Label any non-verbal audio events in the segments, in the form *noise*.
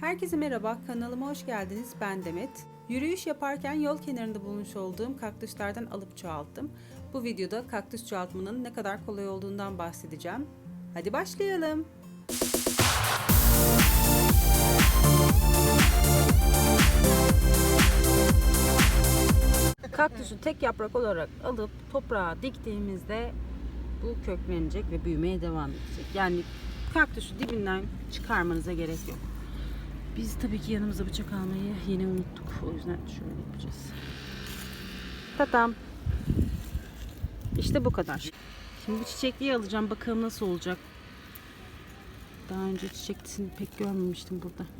Herkese merhaba, kanalıma hoş geldiniz. Ben Demet. Yürüyüş yaparken yol kenarında bulmuş olduğum kaktüslerden alıp çoğalttım. Bu videoda kaktüs çoğaltmanın ne kadar kolay olduğundan bahsedeceğim. Hadi başlayalım. Kaktüsü tek yaprak olarak alıp toprağa diktiğimizde bu köklenecek ve büyümeye devam edecek. Yani kaktüsü dibinden çıkarmanıza gerek yok. Biz tabii ki yanımıza bıçak almayı yine unuttuk. O yüzden şöyle yapacağız. Tatam. İşte bu kadar. Şimdi bu çiçekliği alacağım. Bakalım nasıl olacak. Daha önce çiçeklisini pek görmemiştim burada.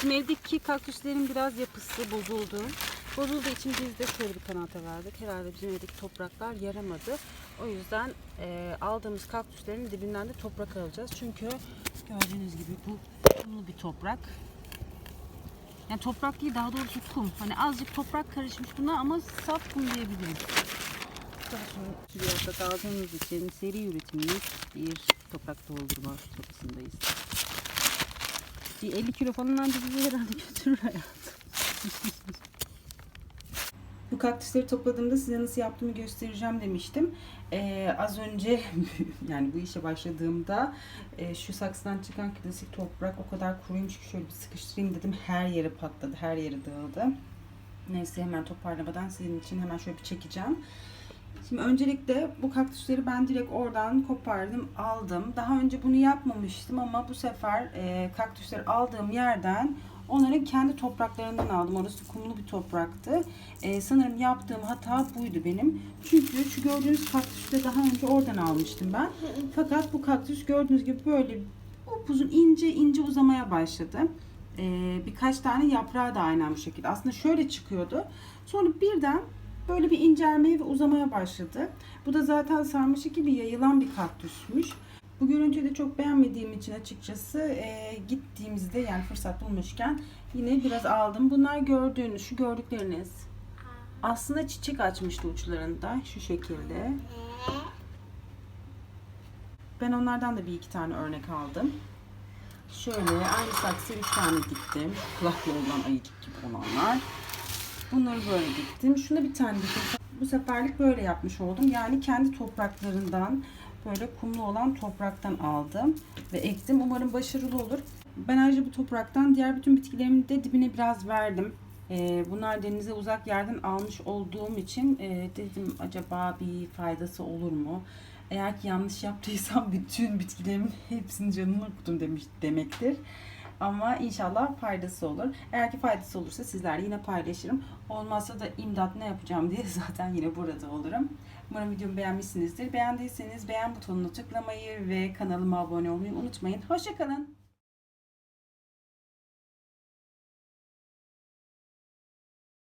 Şimdi evdeki kaktüslerin biraz yapısı bozuldu. Bozulduğu için biz de şöyle bir kanata verdik. Herhalde bizim evdeki topraklar yaramadı. O yüzden e, aldığımız kaktüslerin dibinden de toprak alacağız. Çünkü gördüğünüz gibi bu kumlu bir toprak. Yani toprak değil daha doğrusu kum. Hani azıcık toprak karışmış buna ama saf kum. Daha sonra Sivas'ta aldığımız için seri üretimli bir toprak doldurma çabasındayız. Bir 50 kilo falan anca bizi herhalde götürür hayatım. *laughs* Bu kaktüsleri topladığımda size nasıl yaptığımı göstereceğim demiştim. Ee, az önce *laughs* yani bu işe başladığımda e, şu saksıdan çıkan klasik toprak o kadar kuruymuş ki şöyle bir sıkıştırayım dedim. Her yere patladı, her yere dağıldı. Neyse hemen toparlamadan sizin için hemen şöyle bir çekeceğim. Şimdi öncelikle bu kaktüsleri ben direkt oradan kopardım, aldım. Daha önce bunu yapmamıştım ama bu sefer e, kaktüsleri aldığım yerden onların kendi topraklarından aldım. Orası kumlu bir topraktı. E, sanırım yaptığım hata buydu benim. Çünkü şu gördüğünüz kaktüsü de daha önce oradan almıştım ben. Fakat bu kaktüs gördüğünüz gibi böyle upuzun ince ince uzamaya başladı. E, birkaç tane yaprağı da aynen bu şekilde. Aslında şöyle çıkıyordu. Sonra birden böyle bir incelmeye ve uzamaya başladı. Bu da zaten sarmaşık gibi yayılan bir kaktüsmüş. Bu görüntüyü de çok beğenmediğim için açıkçası e, gittiğimizde yani fırsat bulmuşken yine biraz aldım. Bunlar gördüğünüz, şu gördükleriniz aslında çiçek açmıştı uçlarında şu şekilde. Ben onlardan da bir iki tane örnek aldım. Şöyle aynı saksı üç tane diktim. Kulaklı olan ayıcık gibi olanlar. Bunları böyle diktim. Şuna bir tane diktim. Bu seferlik böyle yapmış oldum. Yani kendi topraklarından böyle kumlu olan topraktan aldım ve ektim. Umarım başarılı olur. Ben ayrıca bu topraktan diğer bütün bitkilerimi de dibine biraz verdim. Ee, bunlar denize uzak yerden almış olduğum için e, dedim acaba bir faydası olur mu? Eğer ki yanlış yaptıysam *laughs* bütün bitkilerimin hepsinin canını okudum demiş demektir. Ama inşallah faydası olur. Eğer ki faydası olursa sizlerle yine paylaşırım. Olmazsa da imdat ne yapacağım diye *laughs* zaten yine burada olurum. Umarım videomu beğenmişsinizdir. Beğendiyseniz beğen butonuna tıklamayı ve kanalıma abone olmayı unutmayın. Hoşçakalın.